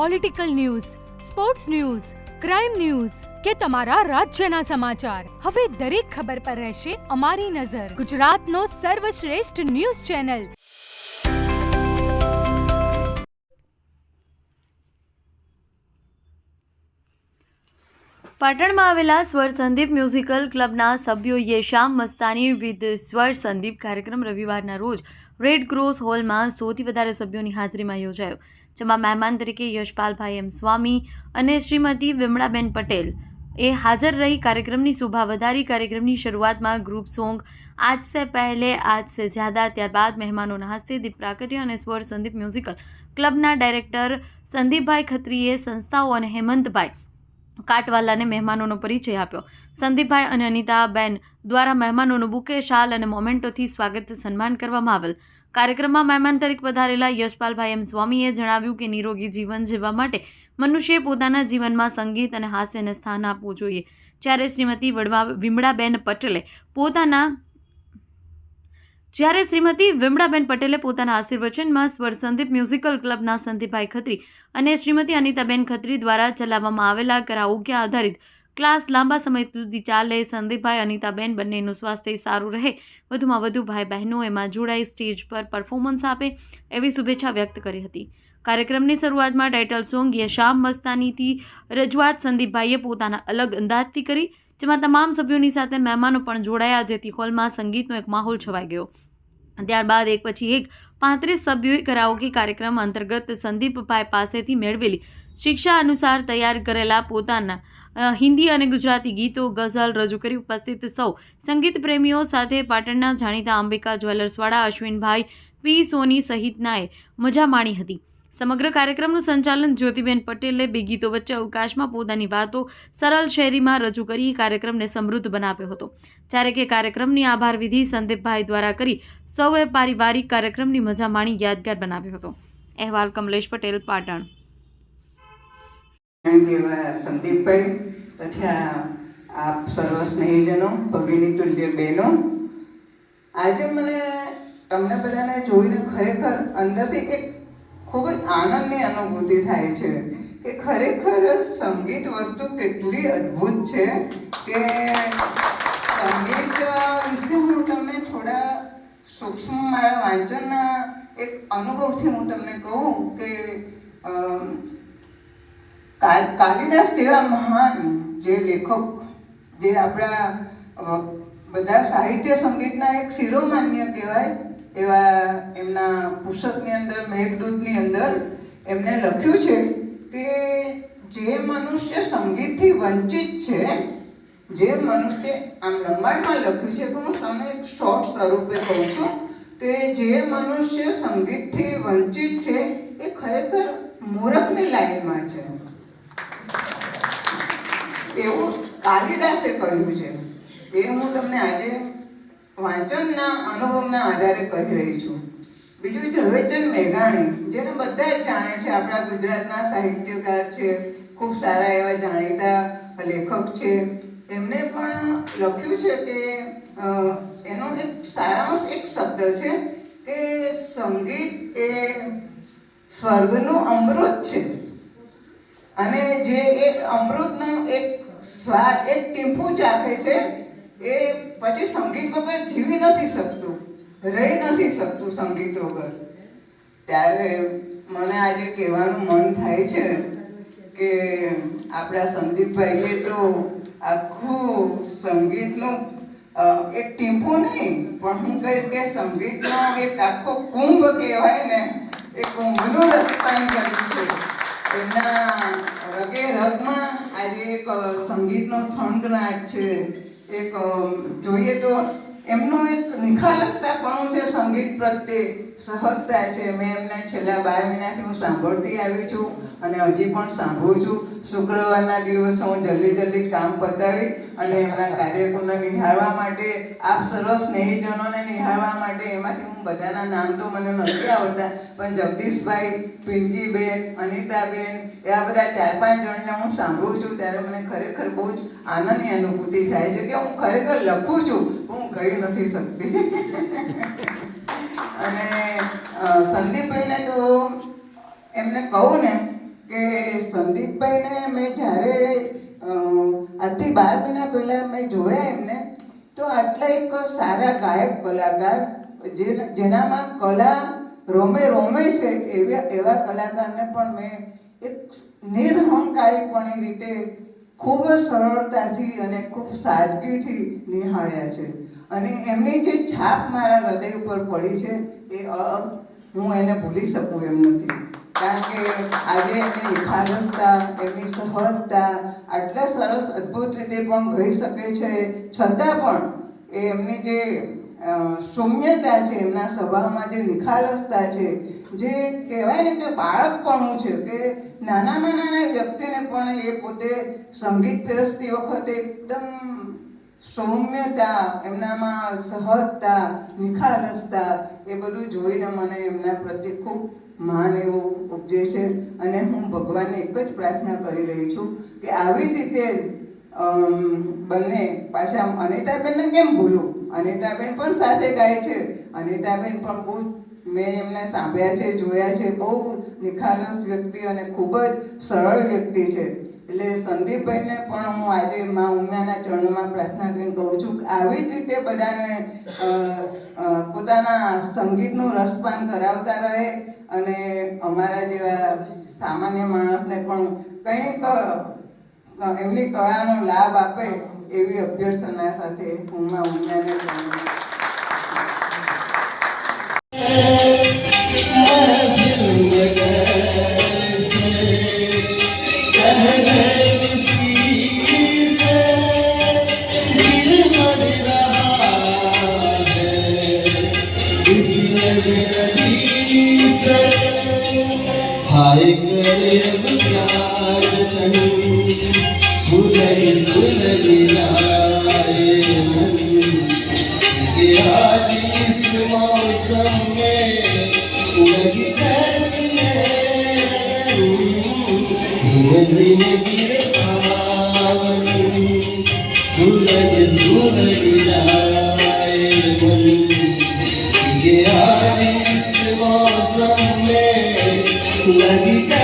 Political news sports news crime news કે તમારા રાજ્યના સમાચાર. હવે દરેક ખબર પર રહેશે અમારી નજર. ગુજરાતનો સર્વશ્રેષ્ઠ ન્યૂઝ ચેનલ. પાટણમાં આવેલા સ્વર સંદીપ મ્યુઝિકલ ક્લબના સભ્યોએ શામ મસ્તાની વિથ સ્વર સંદીપ કાર્યક્રમ રવિવારના રોજ રેડ ક્રોસ હોલમાં સૌથી વધારે સભ્યોની હાજરીમાં યોજાયો, જેમાં મહેમાન તરીકે યશપાલભાઈ એમ સ્વામી અને શ્રીમતી વિમળાબેન પટેલ એ હાજર રહી કાર્યક્રમની શોભા વધારી. કાર્યક્રમની શરૂઆતમાં ગ્રુપ સોંગ આજ સે પહેલે, આજ સે જ્યાદા, ત્યારબાદ મહેમાનોના હસ્તે દીપ પ્રાકટ્ય અને સ્વર સંદીપ મ્યુઝિકલ ક્લબના ડાયરેક્ટર સંદીપભાઈ ખત્રીએ, સંસ્થાઓ અને હેમંતભાઈ કાટવાલાને મહેમાનોનો પરિચય આપ્યો. સંદીપભાઈ અને અનિતાબેન દ્વારા મહેમાનોનું બુકે, શાલ અને મોમેન્ટોથી સ્વાગત સન્માન કરવામાં આવેલ. કાર્યક્રમમાં મહેમાન તરીકે પધારેલા યશપાલભાઈ એમ સ્વામીએ જણાવ્યું કે, નિરોગી જીવન જીવવા માટે મનુષ્યએ પોતાના જીવનમાં સંગીત અને હાસ્યને સ્થાન આપવું જોઈએ. જ્યારે શ્રીમતી વડવા, વિમળાબેન પટેલે પોતાના જ્યારે શ્રીમતી વિમળાબેન પટેલે પોતાના આશીર્વચનમાં સ્વર સંદીપ મ્યુઝિકલ ક્લબના સંદીપભાઈ ખત્રી અને શ્રીમતી અનિતાબેન ખત્રી દ્વારા ચલાવવામાં આવેલા કરાઓકે આધારિત ક્લાસ લાંબા સમય સુધી ચાલે, સંદીપભાઈ, અનિતાબેન બંનેનું સ્વાસ્થ્ય સારું રહે, વધુમાં વધુ ભાઈ બહેનો એમાં જોડાઈ સ્ટેજ પર પરફોર્મન્સ આપે એવી શુભેચ્છા વ્યક્ત કરી હતી. કાર્યક્રમની શરૂઆતમાં ટાઇટલ સોંગ યશામ મસ્તાનીથી રજૂઆત સંદીપભાઈએ પોતાના અલગ અંદાજથી કરી જેમાં તમામ સભ્યોની સાથે મહેમાનો પણ જોડાયા, જેથી હોલમાં સંગીતનો એક માહોલ છવાઈ ગયો. ત્યારબાદ એક પછી એક પાંત્રીસ સભ્યોએ કરાઓકે કાર્યક્રમ અંતર્ગત સંદીપભાઈ પાસેથી મેળવેલી શિક્ષા અનુસાર તૈયાર કરેલા પોતાના હિન્દી અને ગુજરાતી ગીતો, ગઝલ રજૂ કરી ઉપસ્થિત સૌ સંગીત પ્રેમીઓ સાથે પાટણના જાણીતા અંબિકા જ્વેલર્સવાળા અશ્વિનભાઈ પી સોની સહિતનાએ મજા માણી હતી. સમગ્ર કાર્યક્રમનું સંચાલન જ્યોતિબેન પટેલે બે ગીતો વચ્ચે અવકાશમાં પોતાની વાતો સરળ શૈલીમાં રજૂ કરી કાર્યક્રમને સમૃદ્ધ બનાવ્યો હતો. જ્યારે કે કાર્યક્રમની આભાર વિધિ સંદીપભાઈ દ્વારા કરી સૌએ પારિવારિક કાર્યક્રમની મજા માણી યાદગાર બનાવ્યો હતો. અહેવાલ કમલેશ પટેલ, પાટણ. સંદીપભાઈ, તથા આપ સર્વ સ્નેહીજનો, ભગીની તુલ્ય બહેનો. આજે મને તમને બધાને જોઈને ખરેખર અંદરથી એક ખૂબ જ આનંદની અનુભૂતિ થાય છે કે ખરેખર સંગીત વસ્તુ કેટલી અદ્ભુત છે કે સંગીત વિશે હું તમને થોડા સૂક્ષ્મ મારા વાંચનના એક અનુભવથી હું તમને કહું કે કાલિદાસ જેવા મહાન જે લેખક, જે આપણા બધા સાહિત્ય સંગીતના એક શિરોમાન્ય કહેવાય એવા એમના પુસ્તકની અંદર, મેઘદૂતની અંદર એમને લખ્યું છે કે જે મનુષ્ય સંગીતથી વંચિત છે, જે મનુષ્ય આમ લંબાઈમાં લખ્યું છે, પણ હું તમને શોર્ટ સ્વરૂપે કહું છું કે જે મનુષ્ય સંગીતથી વંચિત છે, એ ખરેખર મૂરખની લાઈનમાં છે. એવું કાલિદાસે કહ્યું છે. એ હું તમને આજે વાંચનના અનુભવના આધારે કહી રહી છું. બીજું ઝવેરચંદ મેઘાણી, જેને બધા જ જાણે છે આપણા ગુજરાતના સાહિત્યકાર છે, ખૂબ સારા એવા જાણીતા લેખક છે. એમને પણ લખ્યું છે કે એનો એક સારાંશ એક શબ્દ છે કે સંગીત એ સ્વર્ગનું અમૃત છે. અને જે એ અમૃતનો એક સ્વાદ એક ટીમ્પુ ચાખે છે એ પછી સંગીત વગર જીવી નથી શકતું, રહી નથી શકતું સંગીત વગર. ત્યારે મને આજે કહેવાનું મન થાય છે કે આપણા સંદીપભાઈએ તો આખું સંગીતનું એક ટીમ્પો નહીં, પણ હું કહીશ કે સંગીતનો એક આખો કુંભ કહેવાય ને, એ કુંભનું રસ્તાન કર્યું છે. એમના રગે રગમાં આજે એક સંગીતનો થનગનાટ છે. એક જોઈએ તો એમનું એક નિખાલસતાપણું છે સંગીત પ્રત્યે સહજતા છે. મેં એમને છેલ્લા બાર મહિનાથી હું સાંભળતી આવી છું અને હજી પણ સાંભળું છું. શુક્રવારના દિવસે હું જલ્દી જલ્દી કામ પતાવી અને એમના કાર્યક્રમને નિહાળવા માટે, આપ સર્વ સ્નેહીજનોને નિહાળવા માટે એમાંથી હું બધાના નામ તો મને નથી આવડતા, પણ જગદીશભાઈ, પિંકીબેન, અનિતાબેન આ બધા ચાર પાંચ જણને હું સાંભળું છું ત્યારે મને ખરેખર બહુ જ આનંદની અનુભૂતિ થાય છે કે હું ખરેખર લખું છું, હું કહી નથી શકતી. અને સંદીપભાઈને તો એમને કહું ને કે સંદીપભાઈને મેં જ્યારે આજથી બાર મહિના પહેલાં મેં જોયા એમને, તો આટલા એક સારા ગાયક, કલાકાર, જે જેનામાં કલા રોમે રોમે છે, એવા એવા કલાકારને પણ મેં એક નિરહંકારીપણી રીતે ખૂબ જ સરળતાથી અને ખૂબ સાદગીથી નિહાળ્યા છે. અને એમની જે છાપ મારા હૃદય ઉપર પડી છે, એ હું એને ભૂલી શકું એમ નથી. કારણ કે આજે એમની નિખાલસતા, એમની સહજતા આટલા સરસ અદ્ભુત રીતે પણ ગઈ શકે છે. છતાં પણ એ એમની જે સૌમ્યતા છે, એમના સ્વભાવમાં જે નિખાલસતા છે, જે કહેવાય ને કે બાળકપણું છે, કે નાનામાં નાના વ્યક્તિને પણ એ પોતે સંગીત પીરસતી વખતે એકદમ સૌમ્યતા, એમનામાં સહજતા, નિખાલસતા એ બધું જોઈને મને એમના પ્રત્યે ખૂબ માન એવું ઉપજે છે. અને હું ભગવાનને એક જ પ્રાર્થના કરી રહી છું કે આવી જ રીતે બંને પાછા અનિતાબેનને કેમ ભૂલું અનિતાબેન પણ સાથે ગાય છે. અનિતાબેન પણ બહુ મેં એમને સાંભળ્યા છે, જોયા છે. બહુ નિખાલસ વ્યક્તિ અને ખૂબ જ સરળ વ્યક્તિ છે. એટલે સંદીપભાઈને પણ હું આજે મા ઉમિયાના ચરણોમાં પ્રાર્થના કરીને કહું છું કે આવી જ રીતે બધાને પોતાના સંગીતનું રસપાન કરાવતા રહે અને અમારા જેવા સામાન્ય માણસને પણ કંઈક એમની કળાનો લાભ આપે એવી અભ્યર્થના સાથે હું મા ઉમિયાને કહું છું. 难抵挡